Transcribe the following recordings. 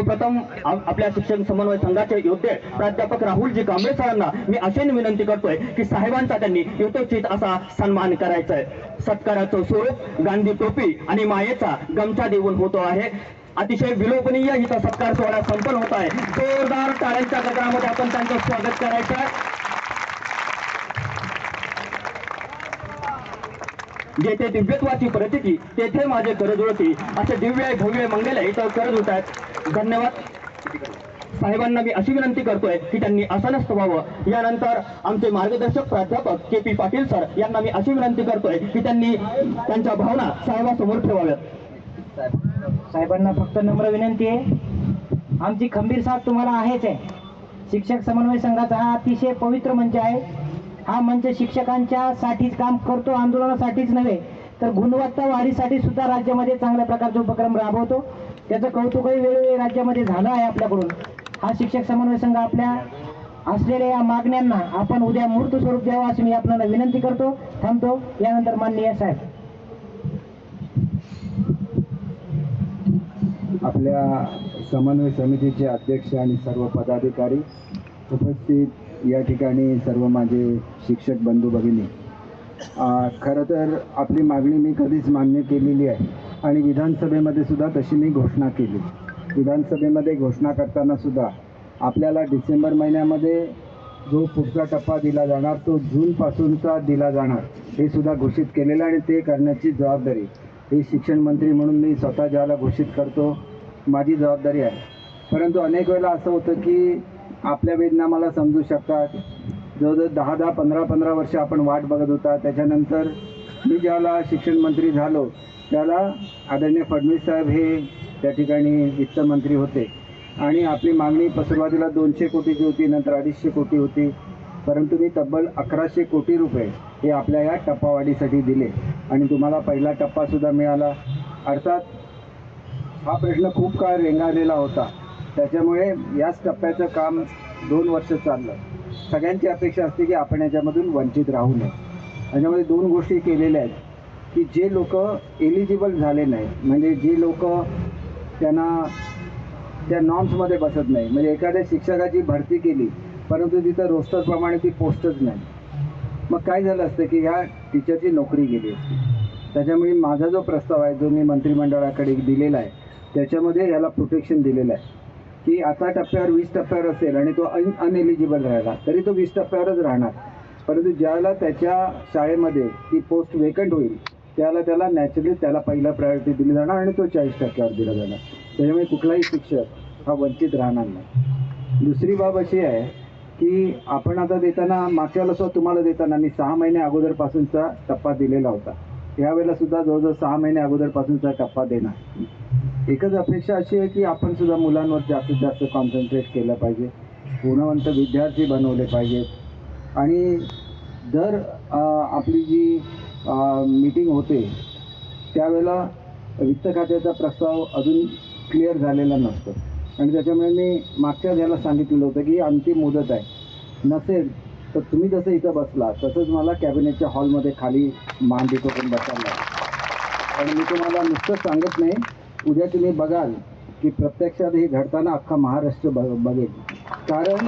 सर्वप्रथम आपल्या शिक्षण समन्वय संघाचे योद्धे प्राध्यापक राहुलजी कांबळे सरांना मी अशी विनंती करतोय की साहेबांचा त्यांनी यथोचित असा सन्मान करायचा आहे सत्काराचं स्वरूप गांधी टोपी आणि मायेचा गमछा देऊन होतो आहे. अतिशय विलोभनीय इथं सत्कार सोहळा संपन्न होत आहे. जोरदार टाळ्यांच्या गजरामध्ये आपण त्यांचं स्वागत करायचं आहे जेथे दिव्यत्वाची प्रचिती तेथे माझे गरज उडती असे दिव्य भव्य मंगल इथं करत होत. आहेत धन्यवाद. साहेबांना मी अशी विनंती करतोय की त्यांनी आसनस्थ व्हावं. यानंतर आमचे मार्गदर्शक प्राध्यापक के पी पाटील सर यांना मी अशी विनंती करतोय की त्यांनी त्यांच्या भावना साहेबासमोर ठेवाव्यात. साहेबांना फक्त नम्र विनंती आहे. आमची खंबीर साथ तुम्हाला आहेच आहे. शिक्षक समन्वय संघाचा हा अतिशय पवित्र मंच आहे. हा मंच शिक्षकांच्या साठीच काम करतो आंदोलनासाठीच नव्हे तर गुणवत्ता वाढीसाठी सुद्धा राज्यामध्ये चांगल्या प्रकारचा उपक्रम राबवतो. त्याचं कौतुकही वेळोवेळी राज्यामध्ये झालं आहे आपल्याकडून. हा शिक्षक समन्वय संघ आपल्या असलेल्या या मागण्यांना आपण उद्या मूर्त स्वरूप द्यावं अशी मी आपल्याला विनंती करतो. थांबतो. यानंतर माननीय साहेब. आपल्या समन्वय समितीचे अध्यक्ष आणि सर्व पदाधिकारी उपस्थित या ठिकाणी सर्व माझे शिक्षक बंधू भगिनी खरं तर आपली मागणी मी कधीच मान्य केलेली आहे. आणि विधानसभेमध्ये सुद्धा तशी मी घोषणा केली. विधानसभेमध्ये घोषणा करताना सुद्धा आपल्याला डिसेंबर महिन्यामध्ये जो पुढचा टप्पा दिला जाणार तो जूनपासूनचा दिला जाणार हे सुद्धा घोषित केलेलं आणि ते करण्याची जबाबदारी हे शिक्षण मंत्री म्हणून मी स्वतः ज्याला घोषित करतो माझी जबाबदारी आहे. परंतु अनेक वेळेला असं होतं की आपल्या वेदना मला समजू शकतात. जवळजवळ दहा दहा पंधरा पंधरा वर्ष आपण वाट बघत होता. त्याच्यानंतर मी ज्याला शिक्षण मंत्री झालो त्याला आदरणीय फडणवीस साहेब हे त्या ठिकाणी वित्तमंत्री होते. आणि आपली मागणी सुरुवातीला दोनशे कोटीची होती नंतर अडीचशे कोटी होती. परंतु मी तब्बल अकराशे कोटी रुपये हे आपल्या या टप्पावाढीसाठी दिले. आणि तुम्हाला पहिला टप्पासुद्धा मिळाला. अर्थात हा प्रश्न खूप काळ रेंगाळलेला होता. त्याच्यामुळे याच टप्प्याचं काम दोन वर्ष चाललं. सगळ्यांची अपेक्षा असते की आपण याच्यामधून वंचित राहू नये. याच्यामध्ये दोन गोष्टी केलेल्या आहेत की जे लोक एलिजिबल झाले नाही म्हणजे जे लोक त्यांना त्या नॉर्म्समध्ये बसत नाही म्हणजे एखाद्या शिक्षकाची भरती केली परंतु तिथं रोस्टरप्रमाणे ती पोस्टच नाही. मग काय झालं असतं की ह्या टीचरची नोकरी गेली असती. त्याच्यामुळे माझा जो प्रस्ताव आहे जो मी मंत्रिमंडळाकडे दिलेला आहे त्याच्यामध्ये ह्याला प्रोटेक्शन दिलेलं आहे. की आता टप्प्यावर वीस टप्प्यावर असेल आणि तो अन अनएलिजिबल राहिला तरी तो वीस टप्प्यावरच राहणार. परंतु ज्यावेळेला त्याच्या शाळेमध्ये ती पोस्ट वेकंट होईल त्याला त्याला नॅचरली त्याला पहिला प्रायोरिटी दिली जाणार आणि तो चाळीस टक्क्यावर दिला जाणार. त्याच्यामुळे कुठलाही शिक्षक हा वंचित राहणार नाही. दुसरी बाब अशी आहे की आपण आता देताना मागच्या वेळेला सुद्धा तुम्हाला देताना मी सहा महिने अगोदरपासूनचा टप्पा दिलेला होता. यावेळेला सुद्धा जवळजवळ सहा महिने अगोदरपासूनचा टप्पा देणार. एकच अपेक्षा अशी आहे की आपण सुद्धा मुलांवर जास्तीत जास्त कॉन्सन्ट्रेट केलं पाहिजे. गुणवंत विद्यार्थी बनवले पाहिजेत. आणि जर आपली जी मीटिंग होते त्यावेळेला वित्त खात्याचा प्रस्ताव अजून क्लिअर झालेला नसतो. आणि त्याच्यामुळे मी मागच्या ह्याला सांगितलेलं होतं की अंतिम मुदत आहे. नसेल तर तुम्ही जसं इथं बसला तसंच मला कॅबिनेटच्या हॉलमध्ये खाली मान देतो पण बसायला. आणि मी तुम्हाला नुसतं सांगत नाही उद्या तुम्ही बघाल की प्रत्यक्षात हे घडताना अख्खा महाराष्ट्र बघेल. कारण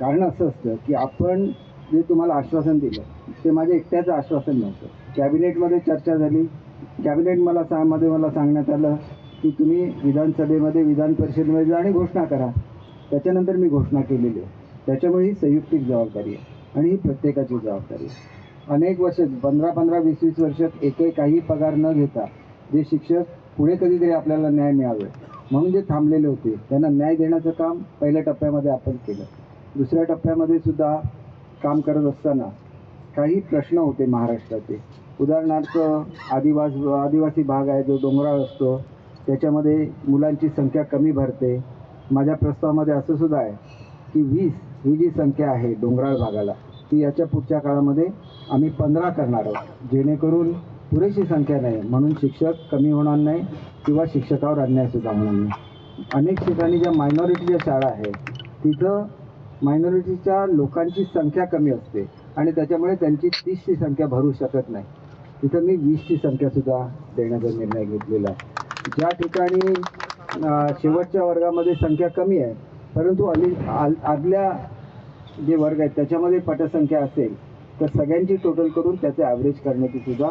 कारण असं असतं की आपण जे तुम्हाला आश्वासन दिलं ते माझ्या एकट्याचं आश्वासन नव्हतं. कॅबिनेटमध्ये चर्चा झाली. कॅबिनेट मला सा मध्ये मला सांगण्यात आलं की तुम्ही विधानसभेमध्ये विधान परिषदेमध्ये जा आणि घोषणा करा. त्याच्यानंतर मी घोषणा केलेली आहे. त्याच्यामुळे ही संयुक्तिक जबाबदारी आहे आणि ही प्रत्येकाची जबाबदारी आहे. अनेक वर्ष पंधरा पंधरा वीस वीस वर्षात एकही काही पगार न घेता जे शिक्षक पुढे कधीतरी आपल्याला न्याय मिळावे म्हणून जे थांबलेले होते त्यांना न्याय देण्याचं काम पहिल्या टप्प्यामध्ये आपण केलं. दुसऱ्या टप्प्यामध्ये सुद्धा काम करत असताना काही प्रश्न होते महाराष्ट्राचे. उदाहरणार्थ आदिवास आदिवासी भाग आहे जो डोंगराळ असतो त्याच्यामध्ये मुलांची संख्या कमी भरते. माझ्या प्रस्तावामध्ये असं सुद्धा आहे की वीस ही जी संख्या आहे डोंगराळ भागाला ती याच्या पुढच्या काळामध्ये आम्ही पंधरा करणार आहोत. जेणेकरून पुरेशी संख्या नाही. म्हणून शिक्षक कमी होणार नाही किंवा शिक्षकावर अन्यायसुद्धा होणार नाही. अनेक ठिकाणी ज्या मायनॉरिटीच्या शाळा आहेत तिथं मायनॉरिटीच्या लोकांची संख्या कमी असते आणि त्याच्यामुळे त्यांची तीसची संख्या भरू शकत नाही. तिथं मी वीसची संख्यासुद्धा देण्याचा निर्णय घेतलेला आहे. ज्या ठिकाणी शेवटच्या वर्गामध्ये संख्या कमी आहे परंतु अली आदल्या जे वर्ग आहेत त्याच्यामध्ये पटसंख्या असेल तर सगळ्यांची टोटल करून त्याचे ॲव्हरेज करण्याची सुद्धा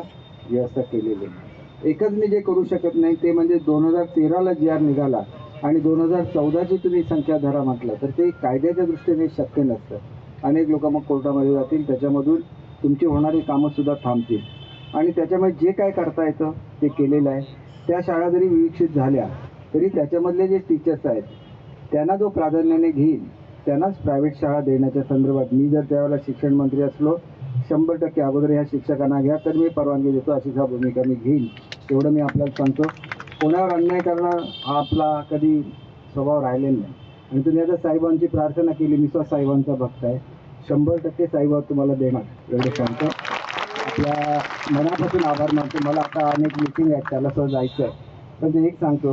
व्यवस्था केलेली आहे. एकच मी जे करू शकत नाही ते म्हणजे दोन हजार तेराला जी आर निघाला आणि दोन हजार चौदाची तुम्ही संख्या धरा म्हटलं तर ते कायद्याच्या दृष्टीने शक्य नसतं. अनेक लोक मग कोर्टामध्ये जातील त्याच्यामधून तुमची होणारी कामंसुद्धा थांबतील. आणि त्याच्यामुळे जे काय करता येतं ते केलेलं आहे. त्या शाळा जरी विविक्षित झाल्या तरी त्याच्यामधले जे टीचर्स आहेत त्यांना जो प्राधान्याने घेईल त्यांनाच प्रायव्हेट शाळा देण्याच्या संदर्भात मी जर त्यावेळेला शिक्षण मंत्री असलो शंभर टक्के अगोदर ह्या शिक्षकांना घ्या तर मी परवानगी देतो अशी हा भूमिका मी घेईन. एवढं मी आपल्याला सांगतो. कोणावर अन्याय करणं हा आपला कधी स्वभाव राहिलेला नाही. आणि तुम्ही आता साहेबांची प्रार्थना केली मी स्वतः साहेबांचा भक्त आहे. शंभर टक्के साहेबाब तुम्हाला देणार एवढं सांगतो. आपल्या मनापासून आभार मानतो. मला आता अनेक मिटिंग आहेत त्याला सुद्धा जायचं आहे पण ते एक सांगतो